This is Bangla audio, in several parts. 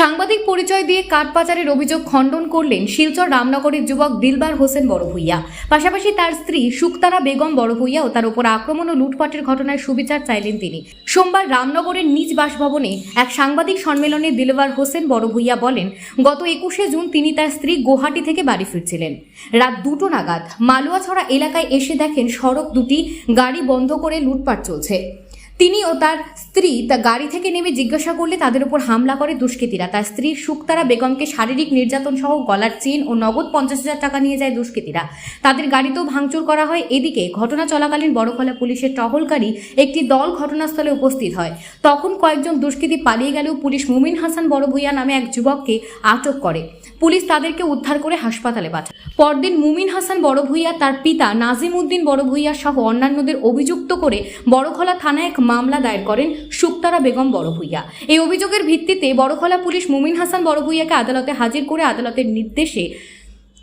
সাংবাদিক পরিচয় দিয়ে কাঠ পাচারের অভিযোগ খণ্ডন করলেন শিলচর রামনগরের যুবক দিলবার হোসেন বড়ভূইয়া। পাশাপাশি তার স্ত্রী সুক্তারা বেগম বড়ভূইয়া ও তার উপর আক্রমণ ও লুটপাটের ঘটনায় সুবিচার চাইলেন তিনি। সোমবার রামনগরের নিজ বাসভবনে এক সাংবাদিক সম্মেলনে দিলবার হোসেন বড়ভূইয়া বলেন, গত একুশে জুন তিনি তার স্ত্রী গুয়াহাটি থেকে বাড়ি ফিরছিলেন। রাত দুটো নাগাদ মালুয়াছড়া এলাকায় এসে দেখেন সড়ক দুটি গাড়ি বন্ধ করে লুটপাট চলছে। তিনি ও তার স্ত্রী তা গাড়ি থেকে নেমে জিজ্ঞাসা করলে তাদের উপর হামলা করে দুষ্কৃতীরা। তার স্ত্রী সুক্তারা বেগমকে শারীরিক নির্যাতন সহ গলার চেন ও নগদ পঞ্চাশ হাজার টাকা নিয়ে যায় দুষ্কৃতীরা। তাদের গাড়িতেও ভাঙচুর করা হয়। এদিকে ঘটনা চলাকালীন বড়খলা পুলিশের টহলকারী একটি দল ঘটনাস্থলে উপস্থিত হয়। তখন কয়েকজন দুষ্কৃতী পালিয়ে গেলেও পুলিশ মুমিন হাসান বড়ভূইয়া নামে এক যুবককে আটক করে। পুলিশ তাদেরকে উদ্ধার করে হাসপাতালে পাঠায়। পরদিন মুমিন হাসান বড় ভূঁইয়া তার পিতা নাজিম উদ্দিন বড় বড়ভূইয়া সহ অন্যান্যদের অভিযুক্ত করে বড়খলা থানায় এক মামলা দায়ের করেন সুক্তারা বেগম বড় ভূঁইয়া এই অভিযোগের ভিত্তিতে বড়খলা পুলিশ মুমিন হাসান বড় বড়ভূইয়াকে আদালতে হাজির করে আদালতের নির্দেশে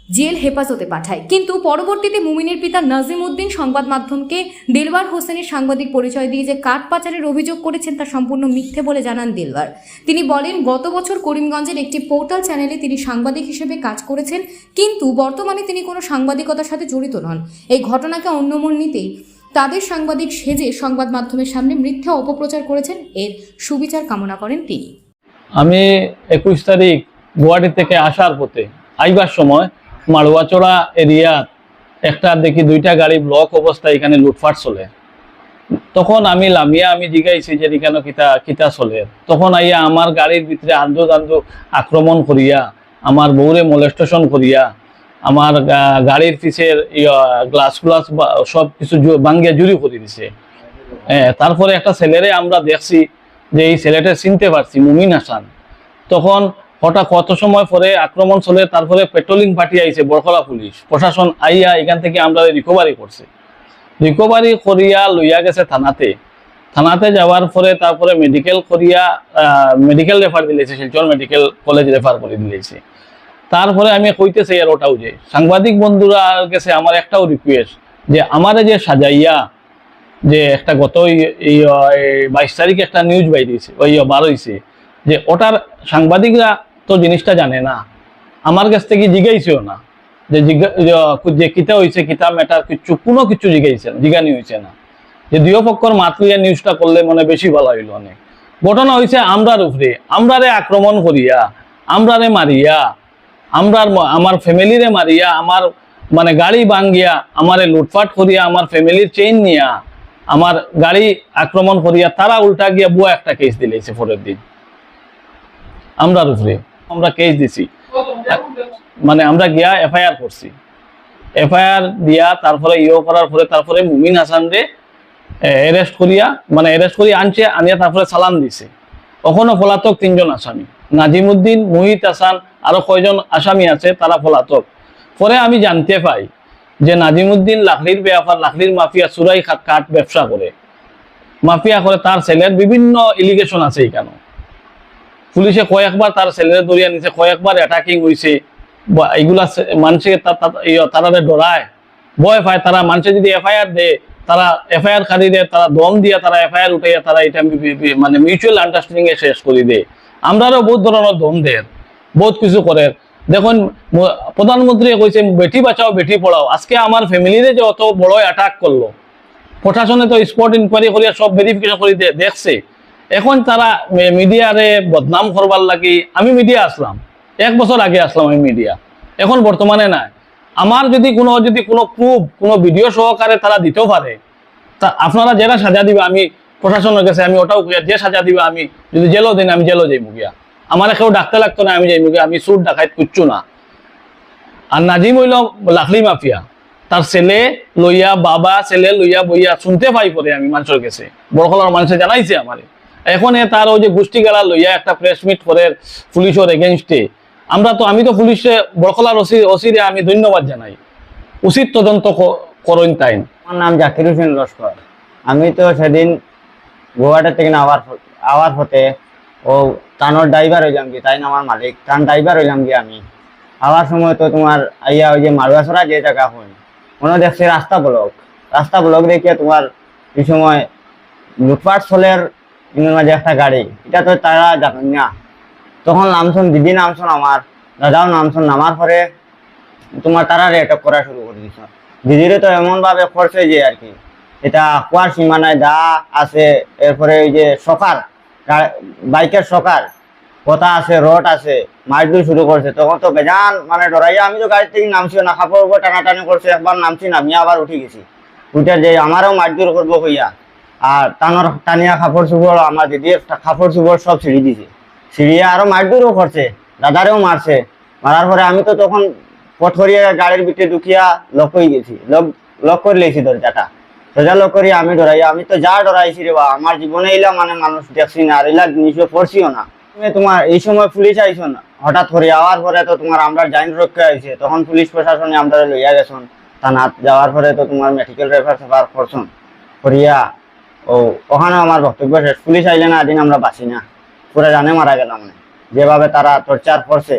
জেল হেফাজতে পাঠায়। কিন্তু পরবর্তীতে মুমিনের পিতা নাজিম উদ্দিন সংবাদ মাধ্যমকে দিলবার হোসেনের সাংবাদিক পরিচয় দিয়ে যে কাঠ পাচারের অভিযোগ করেছেন তা সম্পূর্ণ মিথ্যে বলে জানান দিলবার তিনি বলেন, গত বছর করিমগঞ্জের একটি পোর্টাল চ্যানেলে তিনি সাংবাদিক হিসেবে কাজ করেছেন, কিন্তু বর্তমানে তিনি কোনো সাংবাদিকতার সাথে জড়িত নন। এই ঘটনাকে অন্যমন নিতেই তাদের সাংবাদিক সেজে সংবাদ মাধ্যমের সামনে মিথ্যা অপপ্রচার করেছেন। এর সুবিচার কামনা করেন তিনি। আমি একুশ তারিখ গুয়াহাটি থেকে আসার পথে আইবার সময় মাড়ুয়াচড়া এরিয়াত একটা দেখি দুইটা গাড়ি ব্লক অবস্থায় এখানে লুটফাট চলে। তখন আমি লামিয়া আমি জিগাইছি যে এখানে কিতা কিতা চলে। তখন আইয়া আমার গাড়ির ভিতরে আন্দো দান্দো আক্রমণ করিয়া, আমার বউরে মোলেস্টেশন করিয়া, আমার গাড়ির পিছের গ্লাস গ্লাস সব কিছু ভাঙ্গিয়া জুরি করে দিছে। হ্যাঁ তারপরে একটা ছেলেরে আমরা দেখছি যে এই ছেলেটা চিনতে পারছি, মুমিন হাসান। তখন হঠাৎ কত সময় পরে আক্রমণ চলে, তারপরে পেট্রোলিং পার্টি আইছে, বরখলা পুলিশ। প্রশাসন আইয়া এখান থেকে আমরা রিকভারি করছে। রিকভারি করিয়া লইয়া গেছে থানাতে। থানাতে যাওয়ার পরে তারপরে মেডিকেল করিয়া মেডিকেল রেফার দিলেছে, শিলচর মেডিকেল কলেজ রেফার করে দিলেছে। তারপরে আমি কইতেছি আর ওটাও যে, সাংবাদিক বন্ধুরা গেছে, আমার একটাও রিকোয়েস্ট যে আমারে যে সাজাইয়া, যে একটা গত বাইশ তারিখে একটা নিউজ বাইরেছে ওই বার হয়েছে যে ওটার সাংবাদিকরা তো জিনিসটা জানে না। আমার কাছ থেকে জিগাইছেও না। যে যে কিতা হয়েছে কিতা ম্যাটার কিছু, কোনো কিছু জিগাইছে না, জিগানি হয়েছে না। যে দুই পক্ষর মাত লইয়া নিউজটা করলে মনে বেশি ভালো হইল অনেক। ঘটনা হয়েছে আমরার উপরে। আমরারে আক্রমণ করিয়া, আমরারে মারিয়া, আমরার আমার ফ্যামিলিরে মারিয়া, আমার মানে গাড়ি ভাঙ্গিয়া, আমারে লুটপাট করিয়া, আমার ফ্যামিলির চেইন নিয়া, আমার গাড়ি আক্রমণ করিয়া, তারা উল্টা গিয়া বুয়া একটা কেস দিলেছে পরের দিন। আমরার উপরে। আমরা কেস দিছি। মানে আমরা গিয়া এফআইআর করছি। এফআইআর দিয়া তারপরে ইয়ে করার পরে তারপরে মুমিন হাসান রে অ্যারেস্ট করিয়া মানে অ্যারেস্ট করিয়া আনছে, আনিয়া তারপরে সালাম দিছে। ওখানে পলাতক তিনজন আসামি। নাজিমুদ্দিন, মুহিত হাসান, আরও কয়জন আসামি আছে, তারা পলাতক। পরে আমি জানতে পাই যে নাজিমুদ্দিন লাকড়ির ব্যাপার লাকড়ির মাফিয়া সুরাই কাঠ ব্যবসা করে। মাফিয়া করে তার ছেলের বিভিন্ন ইলিগেশন আছে এখানে। পুলিশে কয়েকবার তার ছেলের দরিয়া নিছে কয়েকবার অ্যাটাকিং হয়েছে এইগুলা সে- মানুষে তা- তা- ইয়ে- তারারে ডরায়। ভয় পায় তারা। মানুষে যদি এফআইআর দেয়, তারা এফআইআর খারিদে তারা দম দিয়ে তারা এফআইআর উঠাইয়া তারা এটা বি- বি- বি- মানে মিউচুয়াল আন্ডারস্ট্যান্ডিং এ শেষ করে দেয়। আমরারও বহুত ধরনের দম দেয়। বহুত কিছু করে। দেখুন প্রধানমন্ত্রী কইছে, বেটি বাঁচাও, বেটি পড়াও। আজকে আমার ফ্যামিলিরে যে অত বড় অ্যাটাক করল। প্রশাসনে তো স্পট ইনকোয়ারি করিয়া সব ভেরিফিকেশন করে দেখছে। এখন তারা মিডিয়ারে বদনাম করবার লাগি আমি মিডিয়া আসলাম। এক বছর আগে আসলাম আমি মিডিয়া। এখন বর্তমানে নাই। আমার যদি কোনো যদি কোনো প্রুফ, কোনো ভিডিও সহকারে তারা দিতেও পারে, তা আপনারা যারা সাজা দিবে, আমি প্রশাসনের কাছে আমি ওটাও যে সাজা দিবে, আমি যদি জেলও দিন, আমি জেলও যাই মুগিয়া আমার কেউ ডাকতে লাগতো না, আমি যাই মুগিয়া আমি সুর ডাকাইত কুচ্ছু না। আর নাজিম হইল লাকড়ি মাফিয়া। তার ছেলে লইয়া, বাবা, ছেলে লইয়া বইয়া শুনতে পাই পরে আমি মানুষের কাছে। বড়খলার মানুষে জানাইছে আমারে। এখন তার ওই যে গোষ্ঠী গেলা লইয়া একটা প্রেস মিট করে পুলিশের এগেনস্টে আমরা তো, আমি তো পুলিশে বড়খলার ওসি, ওসিরে আমি ধন্যবাদ জানাই। উচিত তদন্ত ক- তাই আমার নাম জাকির হোসেন লস্কর। আমি তো সেদিন গুয়াহাটি থেকে আবার আবার হতে ও টানোর ড্রাইভার হইলাম কি তাই না আমার মালিক টান ড্রাইভার হইলাম কি আমি। আবার সময় তো তোমার আইয়া ওই যে মারুয়াছড়া যে জায়গা হই মনে দেখছি রাস্তা ব্লক রাস্তা ব্লক দেখিয়ে তোমার এই সময় লুটপাট চলের ইনের মাঝে একটা গাড়ি এটা তো তারা জানেন না। তখন নামছন, দিদি নামছন আমার, দাদাও নামছন, নামার পরে তোমার তারা অ্যাটাক করা শুরু করে দিছ। দিদিরে তো এমন ভাবে করছে যে আর কি। এটা কুয়ার সীমানায় দা আছে, এরপরে ওই যে সকার বাইকের সকার, কথা আছে, রড আছে মারধর শুরু করছে। তখন তো বেজান মানে ডরাইয়া, আমি তো গাড়ি থেকে নামছিও না, কাপড় উপর টানাটানি করছে, একবার নামছি নামিয়ে আবার উঠে গেছি। উঠে যে আমারও মারধর করব হইয়া আর টানোর টানিয়া কাপড় চুপড় আমার দিদির কাপড় চুপড় সব ছিঁড়ি দিছে। ছিঁড়িয়ে আরও মারধরও করছে দাদারেও মারছে মারার পরে আমি তো তখন পথ করিয়ে গাড়ির ভিতরে ঢুকিয়া লক হয়ে গেছি লক লক করে লেছি দরজাটা সোজা লক করি আমি ডরাই আমি তো যা ডরাইছি রে বা আমার জীবনে এলা মানে মানুষ দেখছি না আর এলা জিনিসও পড়ছিও না। তুমি তোমার এই সময় পুলিশ আইছো না? হঠাৎ করে আওয়ার পরে তো তোমার আমরা জাইন রক্ষা আইছে তখন পুলিশ প্রশাসনে আমরা লইয়া গেছন থানাত যাওয়ার পরে তো তোমার মেডিকেল রেফার সেফার করছন করিয়া ও, ওখানে আমার বক্তব্য শেষ। পুলিশ আইলে না আদিন আমরা বাঁচি না। পুরো জানে মারা গেলাম। যেভাবে তারা টর্চার করছে